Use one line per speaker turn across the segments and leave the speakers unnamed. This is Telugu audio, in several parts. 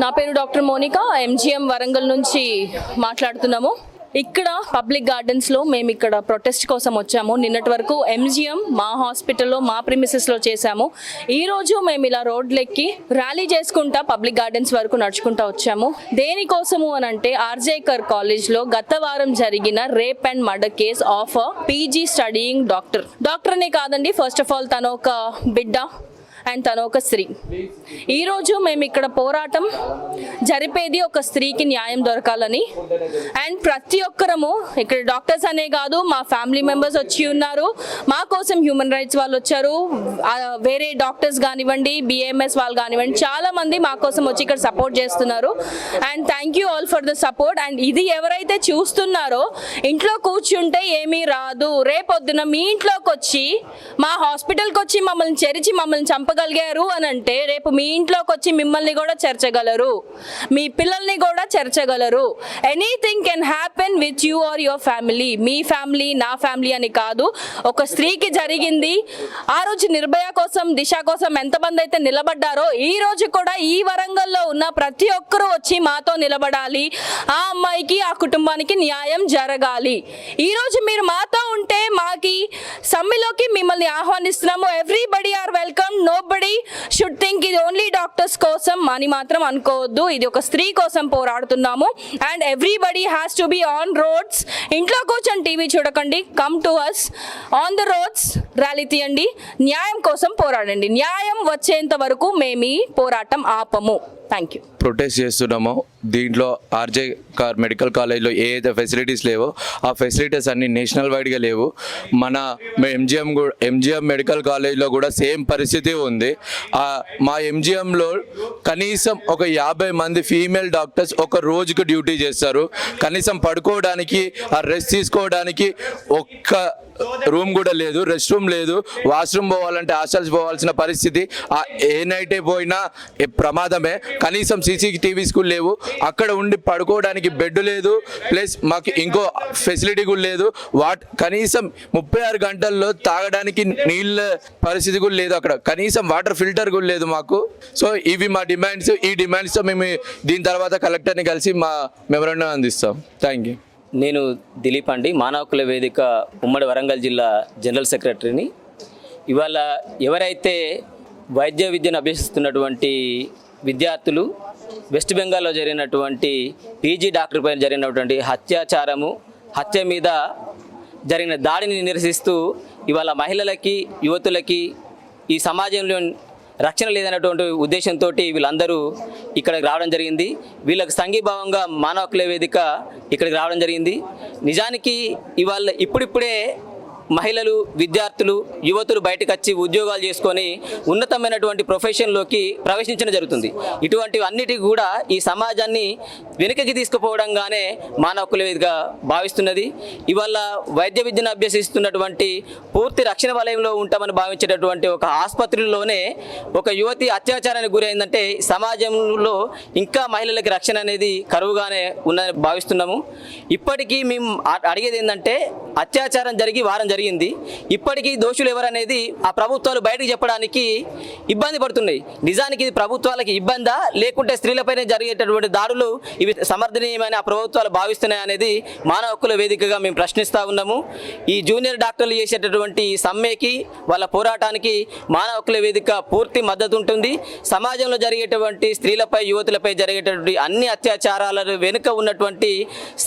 నా పేరు డాక్టర్ మోనిక ఎంజిఎం వరంగల్ నుంచి మాట్లాడుతున్నాము. ఇక్కడ పబ్లిక్ గార్డెన్స్లో మేము ఇక్కడ ప్రొటెస్ట్ కోసం వచ్చాము. నిన్నటి వరకు ఎంజిఎం మా హాస్పిటల్లో మా ప్రిమిసెస్లో చేశాము. ఈరోజు మేము ఇలా రోడ్లెక్కి ర్యాలీ చేసుకుంటా పబ్లిక్ గార్డెన్స్ వరకు నడుచుకుంటా వచ్చాము. దేనికోసము అని అంటే ఆర్జేకర్ కాలేజ్లో గత వారం జరిగిన rape and murder case of PG studying doctor. డాక్టర్నే కాదండి ఫస్ట్ ఆఫ్ ఆల్ తను ఒక బిడ్డ. అండ్ తను ఒక స్త్రీ. ఈరోజు మేము ఇక్కడ పోరాటం జరిపేది ఒక స్త్రీకి న్యాయం దొరకాలని. అండ్ ప్రతి ఒక్కరము ఇక్కడ డాక్టర్స్ అనే కాదు మా ఫ్యామిలీ మెంబర్స్ వచ్చి ఉన్నారు. మా కోసం హ్యూమన్ రైట్స్ వాళ్ళు వచ్చారు. వేరే డాక్టర్స్ కానివ్వండి బిఎంఎస్ వాళ్ళు కానివ్వండి చాలా మంది మా కోసం వచ్చి ఇక్కడ సపోర్ట్ చేస్తున్నారు. And thank you all for the support. And ఇది ఎవరైతే చూస్తున్నారో ఇంట్లో కూర్చుంటే ఏమీ రాదు. రేపొద్దున మీ ఇంట్లోకి వచ్చి మా హాస్పిటల్కి వచ్చి మమ్మల్ని చెరిచి మమ్మల్ని చంప చెప్పగలిగారు అని అంటే రేపు మీ ఇంట్లోకి వచ్చి మిమ్మల్ని కూడా చేర్చగలరు. మీ పిల్లల్ని కూడా చేర్చగలరు. Anything can happen with you or your family me family నా ఫ్యామిలీ అని కాదు. ఒక స్త్రీకి జరిగింది. ఆ రోజు నిర్భయ కోసం దిశ కోసం ఎంతమంది అయితే నిలబడ్డారో ఈ రోజు కూడా ఈ వరంగల్లో ఉన్న ప్రతి ఒక్కరూ వచ్చి మాతో నిలబడాలి. ఆ అమ్మాయికి ఆ కుటుంబానికి న్యాయం జరగాలి. ఈ రోజు మీరు మాతో ఉంటే మాకి సమ్మెలోకి మిమ్మల్ని ఆహ్వానిస్తున్నాము. Everybody are welcome nobody should think ఇది ఓన్లీ డాక్టర్స్ కోసం అని మాత్రం అనుకోవద్దు. ఇది ఒక స్త్రీ కోసం పోరాడుతున్నాము. And everybody has to be on roads ఇంట్లో కూర్చొని టీవీ చూడకండి. Come to us on the roads rally తీయండి. న్యాయం కోసం పోరాడండి. న్యాయం వచ్చేంత వరకు మేము ఈ పోరాటం ఆపము. థ్యాంక్ యూ
ప్రొటెస్ట్ చేస్తున్నామో దీంట్లో ఆర్జే కార్ మెడికల్ కాలేజ్లో ఏ అయితే ఫెసిలిటీస్ లేవో ఆ ఫెసిలిటీస్ అన్ని నేషనల్ వైడ్గా లేవు. మన ఎంజిఎం కూడా ఎంజిఎం మెడికల్ కాలేజ్లో కూడా సేమ్ పరిస్థితి ఉంది. మా ఎంజిఎంలో కనీసం ఒక యాభై మంది ఫీమేల్ డాక్టర్స్ ఒక రోజుకి డ్యూటీ చేస్తారు. కనీసం పడుకోవడానికి ఆ రెస్ట్ తీసుకోవడానికి ఒక్క రూమ్ కూడా లేదు రెస్ట్ రూమ్ లేదు. వాష్రూమ్ పోవాలంటే హాస్టల్స్ పోవాల్సిన పరిస్థితి. ఆ ఏ నైటే పోయినా ప్రమాదమే. కనీసం సీసీటీవీస్ కూడా లేవు. అక్కడ ఉండి పడుకోవడానికి బెడ్ లేదు. ప్లస్ మాకు ఇంకో ఫెసిలిటీ కూడా లేదు. వాట్ కనీసం ముప్పై ఆరు గంటల్లో తాగడానికి నీళ్ళ పరిస్థితి కూడా లేదు అక్కడ. కనీసం వాటర్ ఫిల్టర్ కూడా లేదు మాకు. సో ఇవి మా డిమాండ్స్ ఈ డిమాండ్స్తో మేము దీని తర్వాత కలెక్టర్ని కలిసి మా మెమరాండం అందిస్తాం. థ్యాంక్ యూ
నేను దిలీప్ అండి. మానవకుల వేదిక ఉమ్మడి వరంగల్ జిల్లా జనరల్ సెక్రటరీని. ఇవాళ ఎవరైతే వైద్య విద్యను అభ్యసిస్తున్నటువంటి విద్యార్థులు వెస్ట్ బెంగాల్లో జరిగినటువంటి పీజీ డాక్టర్ పైన జరిగినటువంటి హత్యాచారము హత్య మీద జరిగిన దాడిని నిరసిస్తూ ఇవాళ మహిళలకి యువతులకి ఈ సమాజంలో రక్షణ లేదన్నటువంటి ఉద్దేశంతో వీళ్ళందరూ ఇక్కడికి రావడం జరిగింది. వీళ్ళకి సంఘీభావంగా మానవ వేదిక ఇక్కడికి రావడం జరిగింది. నిజానికి ఇవాళ ఇప్పుడిప్పుడే మహిళలు విద్యార్థులు యువతులు బయటకు వచ్చి ఉద్యోగాలు చేసుకొని ఉన్నతమైనటువంటి ప్రొఫెషన్లోకి ప్రవేశించడం జరుగుతుంది. ఇటువంటివి అన్నిటికీ కూడా ఈ సమాజాన్ని వెనుకకి తీసుకుపోవడంగానే మానవ భావిస్తున్నది. ఇవాళ వైద్య విద్యను అభ్యసిస్తున్నటువంటి పూర్తి రక్షణ వలయంలో ఉంటామని భావించేటటువంటి ఒక ఆసుపత్రిలోనే ఒక యువతి అత్యాచారానికి గురైందంటే సమాజంలో ఇంకా మహిళలకి రక్షణ అనేది కరువుగానే ఉందని భావిస్తున్నాము. ఇప్పటికీ మేము అడిగేది ఏంటంటే అత్యాచారం జరిగి వారం జరిగింది. ఇప్పటికీ దోషులు ఎవరనేది ఆ ప్రభుత్వాలు బయటకు చెప్పడానికి ఇబ్బంది పడుతున్నాయి. నిజానికి ఇది ప్రభుత్వాలకి ఇబ్బందా? లేకుంటే స్త్రీలపైనే జరిగేటటువంటి దాడులు ఇవి సమర్థనీయమని ఆ ప్రభుత్వాలు భావిస్తున్నాయి అనేది మానవ హక్కుల వేదికగా మేము ప్రశ్నిస్తూ ఉన్నాము. ఈ జూనియర్ డాక్టర్లు చేసేటటువంటి సమ్మెకి వాళ్ళ పోరాటానికి మానవ హక్కుల వేదిక పూర్తి మద్దతు ఉంటుంది. సమాజంలో జరిగేటువంటి స్త్రీలపై యువతులపై జరిగేటటువంటి అన్ని అత్యాచారాల వెనుక ఉన్నటువంటి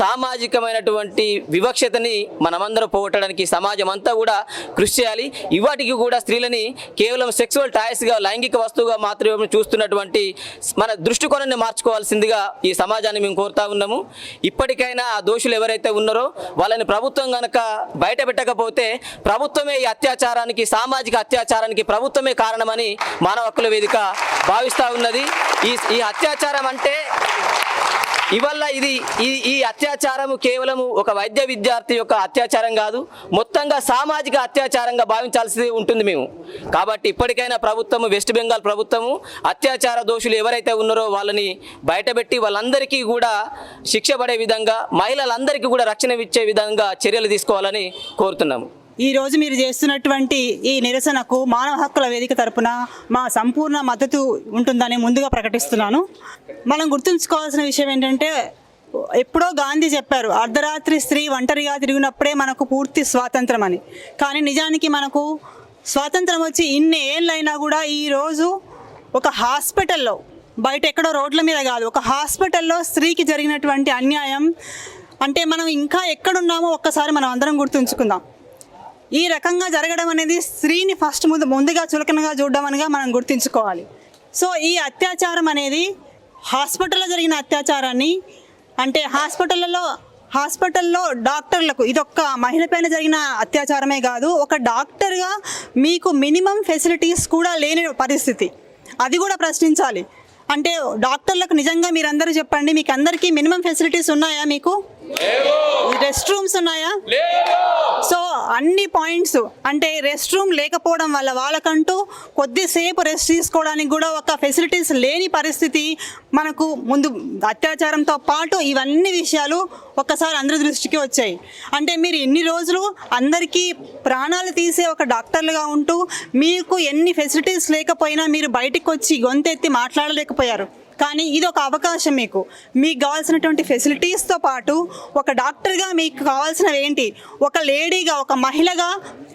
సామాజికమైనటువంటి వివక్షతని మనమందరం పోగొట్టడానికి సమాజం అంతా కూడా కృషి చేయాలి. ఇవాటికి కూడా స్త్రీలని కేవలం సెక్సువల్ టాయ్స్గా లైంగిక వస్తువుగా మాత్రమే చూస్తున్నటువంటి మన దృష్టికోణాన్ని మార్చుకోవాల్సిందిగా ఈ సమాజాన్ని మేము కోరుతా ఉన్నాము. ఇప్పటికైనా ఆ దోషులు ఎవరైతే ఉన్నారో వాళ్ళని ప్రభుత్వం కనుక బయట పెట్టకపోతే ప్రభుత్వమే ఈ అత్యాచారానికి సామాజిక అత్యాచారానికి ప్రభుత్వమే కారణమని మానవ హక్కుల వేదిక భావిస్తూ ఉన్నది. ఈ ఈ అత్యాచారం అంటే ఇవల్ల ఇది ఈ ఈ అత్యాచారము కేవలము ఒక వైద్య విద్యార్థి యొక్క అత్యాచారం కాదు మొత్తంగా సామాజిక అత్యాచారంగా భావించాల్సి ఉంటుంది మేము. కాబట్టి ఇప్పటికైనా ప్రభుత్వము వెస్ట్ బెంగాల్ ప్రభుత్వము అత్యాచార దోషులు ఎవరైతే ఉన్నారో వాళ్ళని బయటపెట్టి వాళ్ళందరికీ కూడా శిక్ష పడే విధంగా మహిళలందరికీ కూడా రక్షణ ఇచ్చే విధంగా చర్యలు తీసుకోవాలని కోరుతున్నాము.
ఈరోజు మీరు చేస్తున్నటువంటి ఈ నిరసనకు మానవ హక్కుల వేదిక తరపున మా సంపూర్ణ మద్దతు ఉంటుందని ముందుగా ప్రకటిస్తున్నాను. మనం గుర్తుంచుకోవాల్సిన విషయం ఏంటంటే ఎప్పుడో గాంధీ చెప్పారు అర్ధరాత్రి స్త్రీ ఒంటరిగా తిరిగినప్పుడే మనకు పూర్తి స్వాతంత్రం అని. కానీ నిజానికి మనకు స్వాతంత్రం వచ్చి ఇన్ని ఏళ్ళైనా కూడా ఈరోజు ఒక హాస్పిటల్లో బయట ఎక్కడో రోడ్ల మీద కాదు ఒక హాస్పిటల్లో స్త్రీకి జరిగినటువంటి అన్యాయం అంటే మనం ఇంకా ఎక్కడున్నామో ఒక్కసారి మనం అందరం గుర్తుంచుకుందాం. ఈ రకంగా జరగడం అనేది స్త్రీని ఫస్ట్ ముందు ముందుగా చులకనగా చూడడం అనగా మనం గుర్తుంచుకోవాలి. సో ఈ అత్యాచారం అనేది హాస్పిటల్లో జరిగిన అత్యాచారాన్ని అంటే హాస్పిటల్లో హాస్పిటల్లో డాక్టర్లకు ఇదొక్క మహిళపైన జరిగిన అత్యాచారమే కాదు ఒక డాక్టర్గా మీకు మినిమం ఫెసిలిటీస్ కూడా లేని పరిస్థితి. అది కూడా ప్రశ్నించాలి. అంటే డాక్టర్లకు నిజంగా మీరందరూ చెప్పండి మీకు అందరికీ మినిమం ఫెసిలిటీస్ ఉన్నాయా మీకు? రెస్ట్ రూమ్స్ ఉన్నాయా? సో అన్ని పాయింట్స్ అంటే రెస్ట్ రూమ్ లేకపోవడం వల్ల వాళ్ళకంటూ కొద్దిసేపు రెస్ట్ తీసుకోవడానికి కూడా ఒక ఫెసిలిటీస్ లేని పరిస్థితి మనకు ముందు అత్యాచారంతో పాటు ఇవన్నీ విషయాలు ఒక్కసారి అందరి దృష్టికి వచ్చాయి. అంటే మీరు ఇన్ని రోజులు అందరికీ ప్రాణాలు తీసే ఒక డాక్టర్లుగా ఉంటూ మీకు ఎన్ని ఫెసిలిటీస్ లేకపోయినా మీరు బయటికి వచ్చి గొంతెత్తి మాట్లాడలేకపోయారు. కానీ ఇది ఒక అవకాశం మీకు. మీకు కావాల్సినటువంటి ఫెసిలిటీస్తో పాటు ఒక డాక్టర్గా మీకు కావాల్సినవి ఏంటి? ఒక లేడీగా ఒక మహిళగా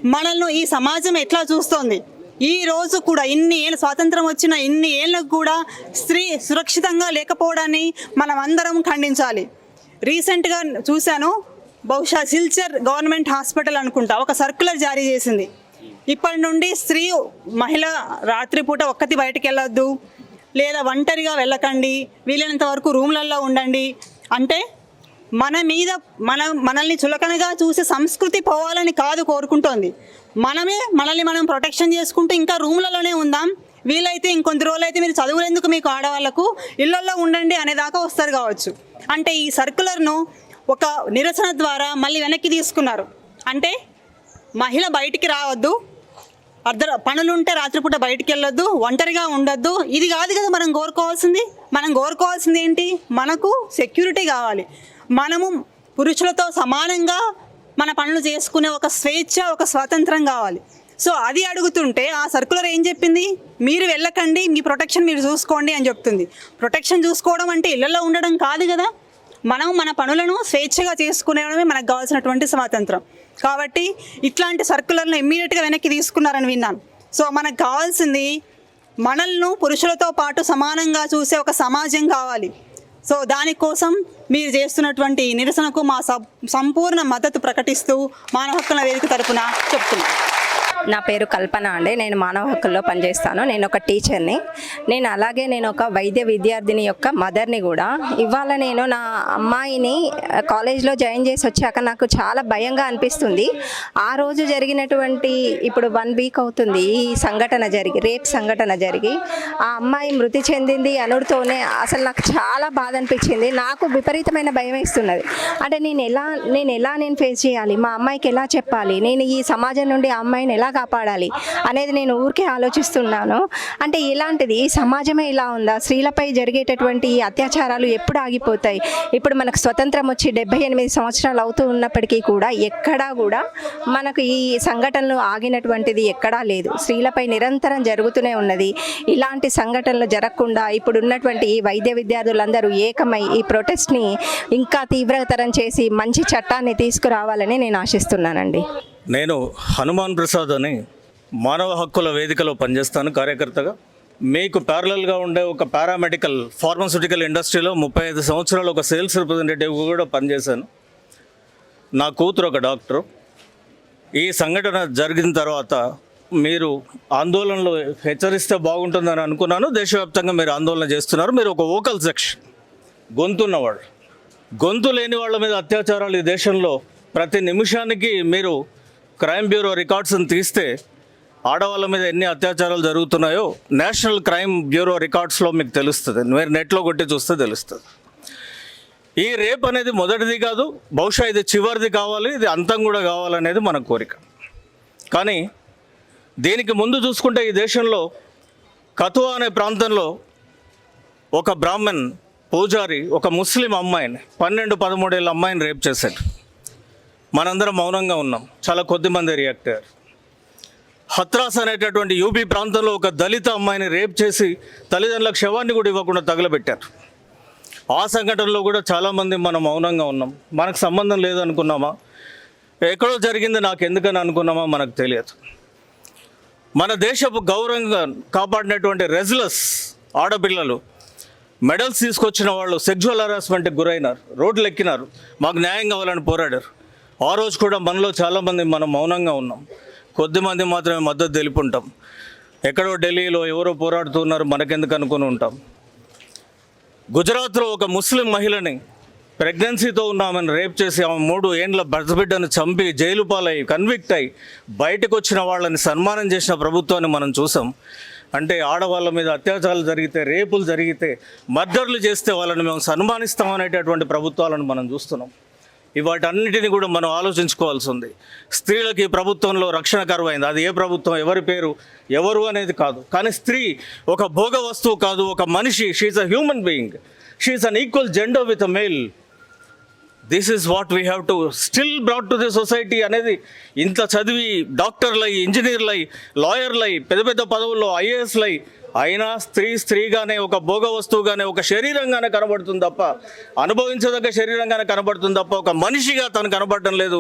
మనల్ని ఈ సమాజం ఎట్లా చూస్తోంది? ఈ రోజు కూడా ఇన్ని ఏళ్ళ స్వాతంత్రం వచ్చిన ఇన్ని ఏళ్ళకు కూడా స్త్రీ సురక్షితంగా లేకపోవడాన్ని మనం అందరం ఖండించాలి. రీసెంట్గా చూశాను బహుశా సిల్చర్ గవర్నమెంట్ హాస్పిటల్ అనుకుంటా ఒక సర్క్యులర్ జారీ చేసింది. ఇప్పటి నుండి స్త్రీ మహిళ రాత్రిపూట ఒక్కటి బయటకు వెళ్ళొద్దు. లేదా ఒంటరిగా వెళ్ళకండి వీలైనంత వరకు రూమ్లలో ఉండండి. అంటే మన మీద మన మనల్ని చులకనగా చూసే సంస్కృతి పోవాలని కాదు కోరుకుంటోంది. మనమే మనల్ని మనం ప్రొటెక్షన్ చేసుకుంటూ ఇంకా రూమ్లలోనే ఉందాం. వీలైతే ఇంకొంత రోజులు అయితే మీరు చదువులేందుకు మీకు ఆడవాళ్ళకు ఇళ్ళలో ఉండండి అనేదాకా వస్తారు కావచ్చు. అంటే ఈ సర్కులర్ను ఒక నిరసన ద్వారా మళ్ళీ వెనక్కి తీసుకున్నారు. అంటే మహిళ బయటికి రావద్దు. అర్ధ పనులుంటే రాత్రిపూట బయటికి వెళ్ళొద్దు ఒంటరిగా ఉండొద్దు. ఇది కాదు కదా మనం కోరుకోవాల్సింది. మనం కోరుకోవాల్సింది ఏంటి? మనకు సెక్యూరిటీ కావాలి. మనము పురుషులతో సమానంగా మన పనులు చేసుకునే ఒక స్వేచ్ఛ ఒక స్వాతంత్రం కావాలి. సో అది అడుగుతుంటే ఆ సర్కులర్ ఏం చెప్పింది? మీరు వెళ్ళకండి మీ ప్రొటెక్షన్ మీరు చూసుకోండి అని చెప్తుంది. ప్రొటెక్షన్ చూసుకోవడం అంటే ఇళ్ళలో ఉండడం కాదు కదా. మనం మన పనులను స్వేచ్ఛగా చేసుకునేవడమే మనకు కావాల్సినటువంటి స్వాతంత్రం. కాబట్టి ఇట్లాంటి సర్కులర్ను ఇమ్మీడియట్గా వెనక్కి తీసుకున్నారని విన్నాను. సో మనకు కావాల్సింది మనల్ని పురుషులతో పాటు సమానంగా చూసే ఒక సమాజం కావాలి. సో దానికోసం మీరు చేస్తున్నటువంటి నిరసనకు మా సబ్ సంపూర్ణ మద్దతు ప్రకటిస్తూ మానవ హక్కుల వేదిక తరపున చెప్తున్నాను.
నా పేరు కల్పన అండి. నేను మానవ హక్కుల్లో పనిచేస్తాను. నేను ఒక టీచర్ని. నేను అలాగే నేను ఒక వైద్య విద్యార్థిని యొక్క మదర్ని కూడా. ఇవాళ నేను నా అమ్మాయిని కాలేజ్లో జాయిన్ చేసి వచ్చాక నాకు చాలా భయంగా అనిపిస్తుంది. ఆ రోజు జరిగినటువంటి ఇప్పుడు వన్ వీక్ అవుతుంది. ఈ సంఘటన జరిగి రేప్ సంఘటన జరిగి ఆ అమ్మాయి మృతి చెందింది అనుడితోనే అసలు నాకు చాలా బాధ అనిపించింది. నాకు విపరీతమైన భయం వేస్తున్నది. అంటే నేను ఎలా నేను ఎలా నేను ఫేస్ చేయాలి? మా అమ్మాయికి ఎలా చెప్పాలి? నేను ఈ సమాజం నుండి ఆ అమ్మాయిని ఎలా కాపాడాలి అనేది నేను ఊరికే ఆలోచిస్తున్నాను. అంటే ఇలాంటిది ఈ సమాజమే ఇలా ఉందా? స్త్రీలపై జరిగేటటువంటి ఈ అత్యాచారాలు ఎప్పుడు ఆగిపోతాయి? ఇప్పుడు మనకు స్వతంత్రం వచ్చి డెబ్బై ఎనిమిది సంవత్సరాలు అవుతూ ఉన్నప్పటికీ కూడా ఎక్కడా కూడా మనకు ఈ సంఘటనలు ఆగినటువంటిది ఎక్కడా లేదు. స్త్రీలపై నిరంతరం జరుగుతూనే ఉన్నది. ఇలాంటి సంఘటనలు జరగకుండా ఇప్పుడు ఉన్నటువంటి ఈ వైద్య విద్యార్థులందరూ ఏకమై ఈ ప్రొటెస్ట్ని ఇంకా తీవ్రతరం చేసి మంచి చట్టాన్ని తీసుకురావాలని నేను ఆశిస్తున్నానండి.
నేను హనుమాన్ ప్రసాద్ అని మానవ హక్కుల వేదికలో పనిచేస్తాను కార్యకర్తగా. మీకు ప్యారలల్గా ఉండే ఒక పారామెడికల్ ఫార్మాస్యూటికల్ ఇండస్ట్రీలో ముప్పై ఐదు సంవత్సరాలు ఒక సేల్స్ రిప్రజెంటేటివ్ కూడా పనిచేశాను. నా కూతురు ఒక డాక్టరు ఈ సంఘటన జరిగిన తర్వాత మీరు ఆందోళనలు హెచ్చరిస్తే బాగుంటుందని అనుకున్నాను. దేశవ్యాప్తంగా మీరు ఆందోళన చేస్తున్నారు. మీరు ఒక ఓకల్ సెక్షన్ గొంతున్నవాళ్ళు గొంతు లేని వాళ్ళ మీద అత్యాచారాలు ఈ దేశంలో ప్రతి నిమిషానికి మీరు క్రైమ్ బ్యూరో రికార్డ్స్ని తీస్తే ఆడవాళ్ళ మీద ఎన్ని అత్యాచారాలు జరుగుతున్నాయో నేషనల్ క్రైమ్ బ్యూరో రికార్డ్స్లో మీకు తెలుస్తుంది. మీరు నెట్లో కొట్టి చూస్తే తెలుస్తుంది. ఈ రేప్ అనేది మొదటిది కాదు బహుశా ఇది చివరిది కావాలి ఇది అంతం కూడా కావాలనేది మన కోరిక. కానీ దీనికి ముందు చూసుకుంటే ఈ దేశంలో కతువా అనే ప్రాంతంలో ఒక బ్రాహ్మణ్ పూజారి ఒక ముస్లిం అమ్మాయిని పన్నెండు పదమూడేళ్ళ అమ్మాయిని రేప్ చేశాడు. మనందరం మౌనంగా ఉన్నాం. చాలా కొద్దిమంది రియాక్ట్ అయ్యారు. హత్రాస్ అనేటటువంటి యూపీ ప్రాంతంలో ఒక దళిత అమ్మాయిని రేప్ చేసి తల్లిదండ్రులకు శవాన్ని కూడా ఇవ్వకుండా తగలబెట్టారు. ఆ సంఘటనలో కూడా చాలామంది మనం మౌనంగా ఉన్నాం. మనకు సంబంధం లేదనుకున్నామా? ఎక్కడో జరిగింది నాకు ఎందుకని అనుకున్నామా? మనకు తెలియదు. మన దేశపు గౌరవంగా కాపాడినటువంటి రెజ్లస్ ఆడపిల్లలు మెడల్స్ తీసుకొచ్చిన వాళ్ళు సెక్జువల్ హరాస్మెంట్కి గురైనారు. రోడ్లు ఎక్కినారు మాకు న్యాయం కావాలని పోరాడారు. ఆ రోజు కూడా మనలో చాలామంది మనం మౌనంగా ఉన్నాం. కొద్దిమంది మాత్రమే మద్దతు తెలుపుంటాం. ఎక్కడో ఢిల్లీలో ఎవరో పోరాడుతున్నారు మనకెందుకు అనుకుని ఉంటాం. గుజరాత్లో ఒక ముస్లిం మహిళని ప్రెగ్నెన్సీతో ఉన్న ఆమెను రేప్ చేసి ఆమె మూడు ఏండ్ల బిడ్డను చంపి జైలు పాలై కన్విక్ట్ అయి బయటకు వచ్చిన వాళ్ళని సన్మానం చేసిన ప్రభుత్వాన్ని మనం చూసాం. అంటే ఆడవాళ్ళ మీద అత్యాచారాలు జరిగితే రేపులు జరిగితే మర్డర్లు చేస్తే వాళ్ళని మేము సన్మానిస్తామనేటటువంటి ప్రభుత్వాలను మనం చూస్తున్నాం. వాటన్నిటిని కూడా మనం ఆలోచించుకోవాల్సి ఉంది. స్త్రీలకి ప్రభుత్వంలో రక్షణ కరువైంది. అది ఏ ప్రభుత్వం ఎవరి పేరు ఎవరు అనేది కాదు. కానీ స్త్రీ ఒక భోగ వస్తువు కాదు ఒక మనిషి she's a human being she's an equal gender with a male this is what we have to still brought to the society అనేది ఇంత చదివి డాక్టర్లై ఇంజనీర్లై లాయర్లై పెద్ద పెద్ద పదవుల్లో ఐఏఎస్లై అయినా స్త్రీ స్త్రీగానే ఒక భోగ వస్తువుగానే ఒక శరీరంగానే కనబడుతుంది తప్ప అనుభవించదగ్గ శరీరంగానే కనబడుతుంది తప్ప ఒక మనిషిగా తను కనబడటం లేదు.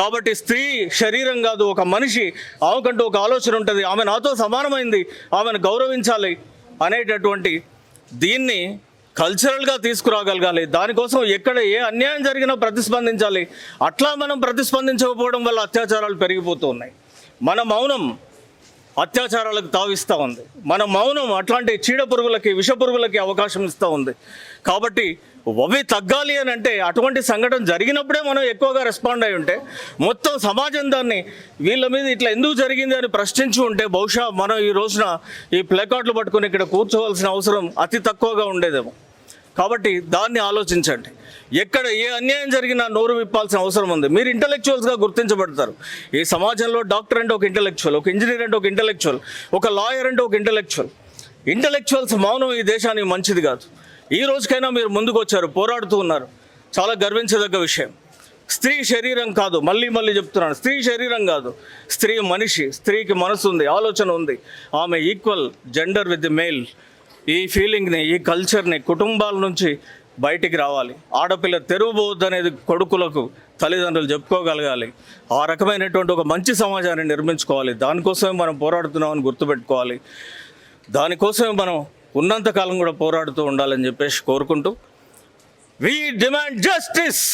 కాబట్టి స్త్రీ శరీరం కాదు ఒక మనిషి ఆమెకంటూ ఒక ఆలోచన ఉంటుంది. ఆమె నాతో సమానమైంది ఆమెను గౌరవించాలి అనేటటువంటి దీన్ని కల్చరల్గా తీసుకురాగలగాలి. దానికోసం ఎక్కడ ఏ అన్యాయం జరిగినా ప్రతిస్పందించాలి. అట్లా మనం ప్రతిస్పందించకపోవడం వల్ల అత్యాచారాలు పెరిగిపోతూ ఉన్నాయి మన మౌనం అత్యాచారాలకు తావిస్తూ ఉంది. మన మౌనం అట్లాంటి చీడ పురుగులకి విష పురుగులకి అవకాశం ఇస్తూ ఉంది. కాబట్టి అవి తగ్గాలి అని అంటే అటువంటి సంఘటన జరిగినప్పుడే మనం ఎక్కువగా రెస్పాండ్ అయి ఉంటే మొత్తం సమాజం దాన్ని వీళ్ళ మీద ఇట్లా ఎందుకు జరిగింది అని ప్రశ్నించి ఉంటే బహుశా మనం ఈ రోజున ఈ ప్లేకార్డులు పట్టుకుని ఇక్కడ కూర్చోవలసిన అవసరం అతి తక్కువగా ఉండేదేమో. కాబట్టి దాన్ని ఆలోచించండి. ఎక్కడ ఏ అన్యాయం జరిగినా నోరు విప్పాల్సిన అవసరం ఉంది. మీరు ఇంటలెక్చువల్స్గా గుర్తించబడతారు. ఈ సమాజంలో డాక్టర్ అంటే ఒక ఇంటలెక్చువల్ ఒక ఇంజనీర్ అంటే ఒక ఇంటలెక్చువల్ ఒక లాయర్ అంటే ఒక ఇంటలెక్చువల్ ఇంటలెక్చువల్స్ మౌనం ఈ దేశానికి మంచిది కాదు. ఈ రోజుకైనా మీరు ముందుకు వచ్చారు పోరాడుతూ ఉన్నారు. చాలా గర్వించదగ్గ విషయం. స్త్రీ శరీరం కాదు మళ్ళీ మళ్ళీ చెప్తున్నాను. స్త్రీ శరీరం కాదు. స్త్రీ మనిషి స్త్రీకి మనసు ఉంది ఆలోచన ఉంది. ఆమె ఈక్వల్ జెండర్ విత్ మేల్ ఈ ఫీలింగ్ని ఈ కల్చర్ని కుటుంబాల నుంచి బయటికి రావాలి. ఆడపిల్ల తెరవబోద్దు అనేది కొడుకులకు తల్లిదండ్రులు చెప్పుకోగలగాలి. ఆ రకమైనటువంటి ఒక మంచి సమాజాన్ని నిర్మించుకోవాలి. దానికోసమే మనం పోరాడుతున్నామని గుర్తుపెట్టుకోవాలి. దానికోసమే మనం ఉన్నంతకాలం కూడా పోరాడుతూ ఉండాలని చెప్పేసి కోరుకుంటూ వీ డిమాండ్ జస్టిస్